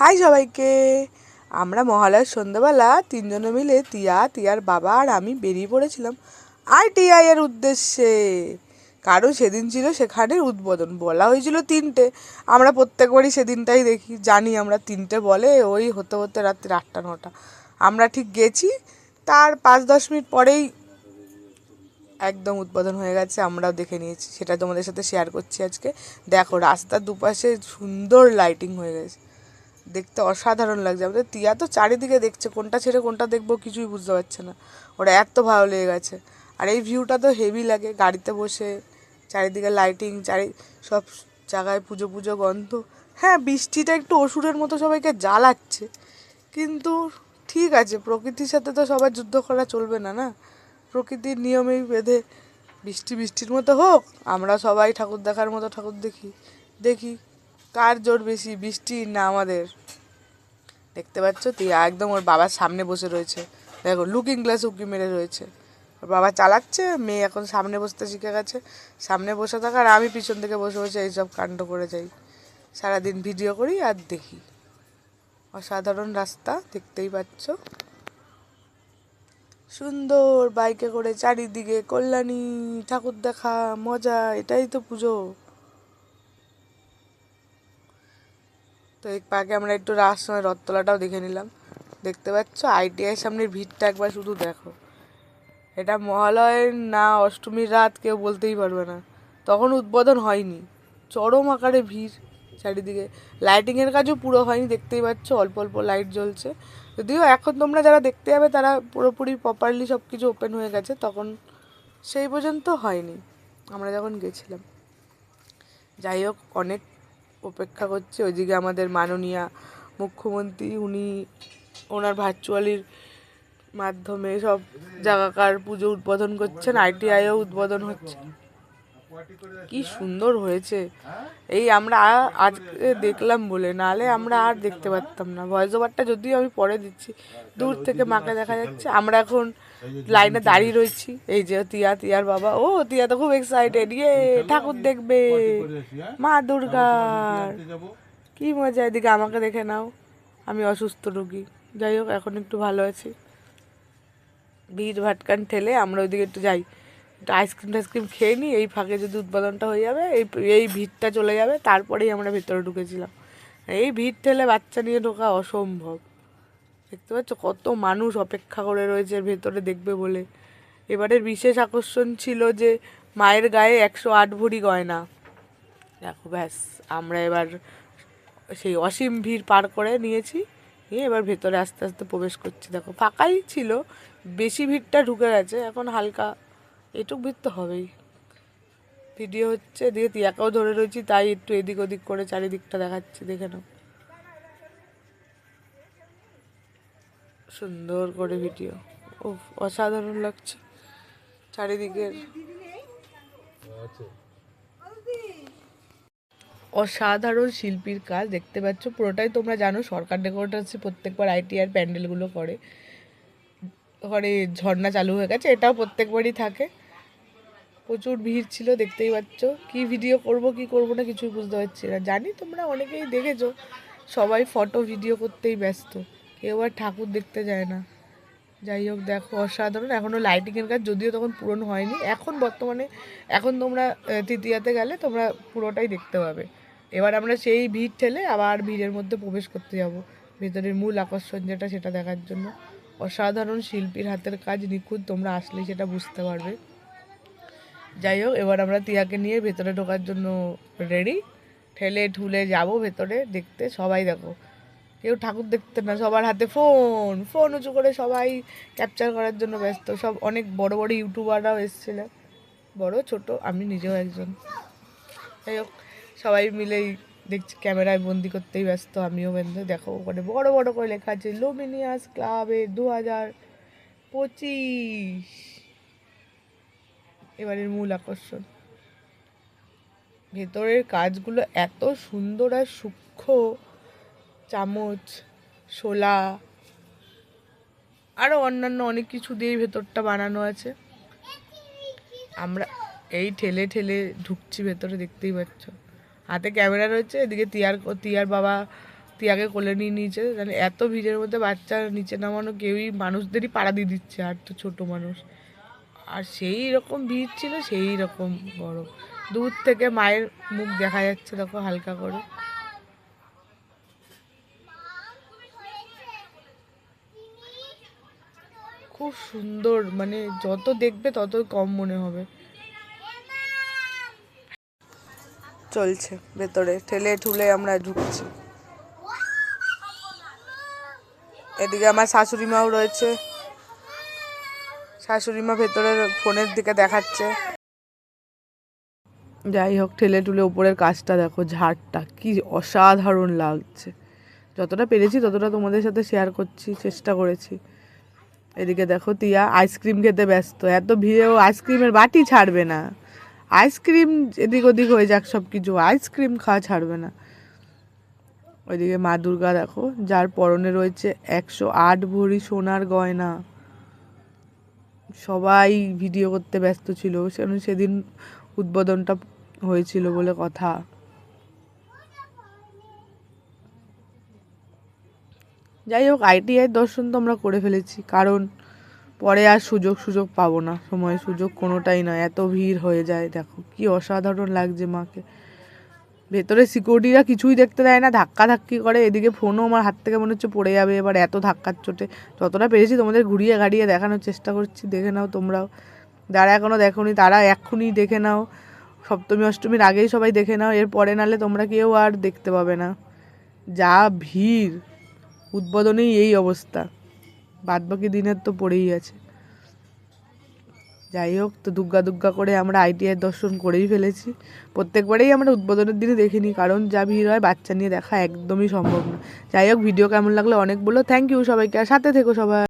High সবাইকে। আমরা মহালয়ার সন্ধ্যাবেলা তিনজনে মিলে টিয়া, টিয়ার বাবা আর আমি বেরিয়ে পড়েছিলাম আইটিআই এর উদ্দেশ্যে। কারণ সেদিন ছিল সেখানে উদ্বোধন, বলা হয়েছিল তিনটে। আমরা প্রত্যেকবারই সেদিনটাই দেখি, জানি আমরা তিনটে বলে ওই হতে হতে রাত্রি আটটা, নটা। আমরা ঠিক গেছি, তার পাঁচ, দশ মিনিট পরেই একদম উদ্বোধন হয়ে গেছে, আমরাও দেখে নিয়েছি। সেটা তোমাদের সাথে শেয়ার করছি আজকে। দেখো, রাস্তার দুপাশে সুন্দর লাইটিং হয়ে গেছে। দেখতে অসাধারণ লাগছে। আমাদের টিয়া তো চারিদিকে দেখছে, কোনটা ছেড়ে কোনটা দেখব কিছুই বুঝতে পারছে না। ওরা এত ভালো লেগে গেছে। আর এই ভিউটা তো হেভি লাগে, গাড়িতে বসে, চারিদিকে লাইটিং চারি, সব জায়গায় পুজো পুজো গন্ধ। হ্যাঁ বৃষ্টিটা একটু অসুরের মতো সবাইকে জ্বালাচ্ছে, কিন্তু ঠিক আছে, প্রকৃতির সাথে তো সবাই যুদ্ধ করা চলবে না না? প্রকৃতির নিয়মেই বেঁধে বৃষ্টি বৃষ্টির মতো হোক, আমরা সবাই ঠাকুর দেখার মতো ঠাকুর দেখি। দেখি কার জোর বেশি, বৃষ্টি না আমাদের? দেখতে পাচ্ছ? তিয়া একদম ওর বাবার সামনে বসে রয়েছে। দেখো লুকিং গ্লাস উকি মেরে রয়েছে। ওর বাবা চালাচ্ছে, মেয়ে এখন সামনে বসতে শিখে গেছে। সামনে বসে থাকা, আর আমি পিছন থেকে বসে বসে এইসব কাণ্ড করে যাই। সারাদিন ভিডিও করি আর দেখি। অসাধারণ রাস্তা, দেখতেই পাচ্ছ? সুন্দর বাইকে করে চারিদিকে কল্যাণী, ঠাকুর দেখা, মজা, এটাই তো পুজো। এই পাকে আমরা একটু রাস সময় রথতলাটাও দেখে নিলাম। দেখতে পাচ্ছ আইটিআই সামনের ভিড়টা একবার শুধু দেখো। এটা মহালয়ের না অষ্টমীর রাত কেউ বলতেই পারবে না। তখন উদ্বোধন হয়নি। চরম আকারে ভিড় চারিদিকে। লাইটিংয়ের কাজও পুরো হয়নি, দেখতেই পাচ্ছ, অল্প অল্প লাইট জ্বলছে। যদিও এখন তোমরা যারা দেখতে যাবে, তারা পুরোপুরি প্রপারলি সব কিছু ওপেন হয়ে গেছে, তখন সেই পর্যন্ত হয়নি। আমরা যখন গেছিলাম। যাই হোক, অনেক অপেক্ষা করছে। ওইদিকে আমাদের মাননীয়া মুখ্যমন্ত্রী, উনি ওনার ভার্চুয়ালির মাধ্যমে সব জায়গাকার পুজো উদ্বোধন করছেন আইটিআইও উদ্বোধন হচ্ছে। কি সুন্দর হয়েছে। এই আমরা আজকে দেখলাম বলে, নালে আমরা আর দেখতে পারতাম না। ভয়েস ওভারটা যদিও আমি পরে দিচ্ছি, দূর থেকে মাকে দেখা যাচ্ছে। আমরা এখন লাইনে দাঁড়িয়ে রয়েছি। এই যে তিয়া তিয়ার বাবা। ও তিয়া তো খুব এক্সাইটেড ইয়ে ঠাকুর দেখবে। মা দুর্গার কি মজা, এদিকে আমাকে দেখে নাও। আমি অসুস্থ রুগী। যাই হোক, এখন একটু ভালো আছি। ভিড় ভাটকান ঠেলে আমরা ওইদিকে একটু যাই। একটু আইসক্রিম টাইসক্রিম খেয়ে নিই, এই ফাঁকে যদি উৎপাদনটা হয়ে যাবে, এই এই ভিড়টা চলে যাবে, তারপরেই আমরা ভেতরে ঢুকেছিলাম। এই ভিড় ঠেলে বাচ্চা নিয়ে ঢোকা অসম্ভব। দেখতে পাচ্ছ? কত মানুষ অপেক্ষা করে রয়েছে ভেতরে দেখবে বলে। এবারের বিশেষ আকর্ষণ ছিল যে, মায়ের গায়ে একশো আট ভরি গয়না। দেখো, ব্যাস, আমরা এবার সেই অসীম ভিড় পার করে নিয়েছি। নিয়ে এবার ভেতরে আস্তে আস্তে প্রবেশ করছি। দেখো, ফাঁকাই ছিল, বেশি ভিড়টা ঢুকে গেছে। এখন হালকা, এটুক ভিড় তো হবেই। ভিডিও হচ্ছে, দিয়ে তিয়াকেও ধরে রয়েছি, তাই একটু এদিক ওদিক করে চারিদিকটা দেখাচ্ছি, দেখে নাও। সুন্দর করে ভিডিও। ও অসাধারণ লাগছে। চারিদিকের অসাধারণ শিল্পীর কাজ দেখতে পাচ্ছ। পুরোটাই তোমরা জানো, সরকার ডেকোরেটার্স প্রত্যেকবার আইটিআর প্যান্ডেলগুলো করে। ওখানে ঝর্ণা চালু হয়ে গেছে, এটাও প্রত্যেকবারই থাকে। প্রচুর ভিড় ছিল, দেখতেই পাচ্ছ। কি ভিডিও করব, কি করব না, কিছুই বুঝতে পারছি না। জানি তোমরা অনেকেই দেখেছ, সবাই ফটো ভিডিও করতেই ব্যস্ত। কেউ আর ঠাকুর দেখতে যায় না। যাই হোক, দেখো, অসাধারণ। এখনও লাইটিংয়ের কাজ যদিও তখন পূরণ হয়নি, এখন বর্তমানে, এখন তোমরা তৃতীয়াতে গেলে তোমরা পুরোটাই দেখতে পাবে। এবার আমরা সেই ভিড় ঠেলে আবার ভিড়ের মধ্যে প্রবেশ করতে যাব। ভেতরের মূল আকর্ষণ যেটা, সেটা দেখার জন্য। অসাধারণ শিল্পীর হাতের কাজ নিখুঁত তোমরা আসলেই সেটা বুঝতে পারবে। যাই হোক, এবার আমরা তিয়াকে নিয়ে ভেতরে ঢোকার জন্য রেডি ঠেলে ঠুলে যাব ভেতরে দেখতে। সবাই দেখো কেউ ঠাকুর দেখতে না, সবার হাতে ফোন ফোন উঁচু করে সবাই ক্যাপচার করার জন্য ব্যস্ত। সব অনেক বড় বড় ইউটিউবাররাও এসেছিল, বড়, ছোট, আমি নিজেও একজন। যাই হোক, সবাই মিলেই দেখছি ক্যামেরায় বন্দি করতেই ব্যস্ত, আমিও ব্যস্ত দেখো, ওখানে বড় বড় করে লেখা আছে লুমিনিয়াস ক্লাবে দু হাজার পঁচিশ। এবারের মূল আকর্ষণ। ভেতরের কাজগুলো এত সুন্দর আর সূক্ষ্ম। চামচ শোলা আরও অন্যান্য অনেক কিছু দিয়েই ভেতরটা বানানো আছে। আমরা এই ঠেলে ঠেলে ঢুকছি ভেতরে, দেখতেই পাচ্ছ। হাতে ক্যামেরা রয়েছে, এদিকে তিয়ার তিয়ার বাবা তিয়াকে কোলে নিয়ে নিয়েছে। মানে এত ভিড়ের মধ্যে বাচ্চা নিচে নামানো কেউই মানুষদেরই পাড়া দিয়ে দিচ্ছে, আর তো ছোটো মানুষ। আর সেই রকম ভিড় ছিল, সেই রকম গরম। দূর থেকে মায়ের মুখ দেখা যাচ্ছে, দেখো হালকা করে। খুব সুন্দর মানে যত দেখবে তত কম মনে হবে। চলছে ভেতরে ঠেলে ঠুলে আমরা ঢুকছি। এদিকে আমার শাশুড়ি মাও রয়েছে। শাশুড়ি মা ভেতরের ফোনের দিকে দেখাচ্ছে। যাই হোক ঠেলে টুলে উপরের কাজটা দেখো ঝাড়টা কি অসাধারণ লাগছে। যতটা পেরেছি ততটা তোমাদের সাথে শেয়ার করছি চেষ্টা করেছি। এদিকে দেখো তিয়া আইসক্রিম খেতে ব্যস্ত। এত ভিড়েও আইসক্রিমের বাটি ছাড়বে না। আইসক্রিম এদিক ওদিক হয়ে যাক সব কিছু আইসক্রিম খাওয়া ছাড়বে না। ওইদিকে মা দুর্গা দেখো, যার পরনে রয়েছে একশো আট ভরি সোনার গয়না। সবাই ভিডিও করতে ব্যস্ত ছিল সেদিন উদ্বোধনটা হয়েছিল বলে কথা। যাই হোক আইটিআই দর্শন তো আমরা করে ফেলেছি, কারণ পরে আর সুযোগ সুযোগ পাবো না সময় সুযোগ কোনোটাই নয়, এত ভিড় হয়ে যায়, দেখো কি অসাধারণ লাগছে মাকে। ভেতরে সিকিউরিটিরা কিছুই দেখতে দেয় না, ধাক্কা ধাক্কি করে, এদিকে ফোনও আমার হাত থেকে মনে হচ্ছে পড়ে যাবে, এবার এত ধাক্কার চোটে। যতটা পেরেছি তোমাদের ঘুরিয়ে ঘাড়িয়ে দেখানোর চেষ্টা করছি, দেখে নাও তোমরাও। যারা এখনও দেখোনি, তারা এক্ষুনি দেখে নাও। সপ্তমী, অষ্টমীর আগেই সবাই দেখে নাও এর পরে নালে তোমরা কেউ আর দেখতে পাবে না। যা ভিড়। উদ্বোধনেই এই অবস্থা। বাদবাকি দিনের তো পড়েই আছে। যাই হোক, তো দুগ্গা দুগ্গা করে আমরা আইটিআই দর্শন করেই ফেলেছি। প্রত্যেকবারেই আমরা উদ্বোধনের দিনে দেখিনি, কারণ যা ভিড় হয় বাচ্চা নিয়ে দেখা একদমই সম্ভব না। যাই হোক, ভিডিও কেমন লাগল অনেক বলো থ্যাংক ইউ সবাইকে, আর সাথে থেকো সবাই।